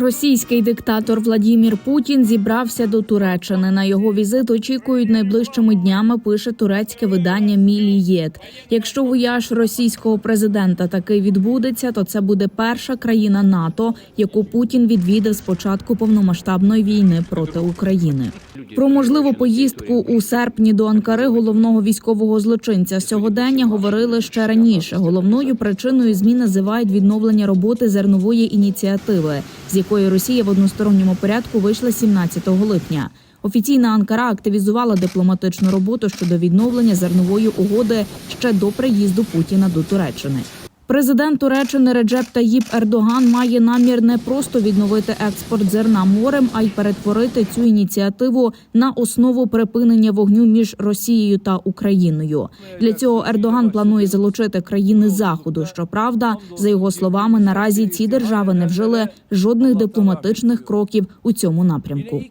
Російський диктатор Владімір Путін зібрався до Туреччини. На його візит очікують найближчими днями. Пише турецьке видання Мілієт. Якщо вояж російського президента таки відбудеться, то це буде перша країна НАТО, яку Путін відвідав з початку повномасштабної війни проти України. Про можливу поїздку у серпні до Анкари головного військового злочинця сьогодення говорили ще раніше. Головною причиною змін називають відновлення роботи зернової ініціативи, з якої Росія в односторонньому порядку вийшла 17 липня. Офіційна Анкара активізувала дипломатичну роботу щодо відновлення зернової угоди ще до приїзду Путіна до Туреччини. Президент Туреччини Реджеп Таїп Ердоган має намір не просто відновити експорт зерна морем, а й перетворити цю ініціативу на основу припинення вогню між Росією та Україною. Для цього Ердоган планує залучити країни заходу. Щоправда, за його словами, наразі ці держави не вжили жодних дипломатичних кроків у цьому напрямку.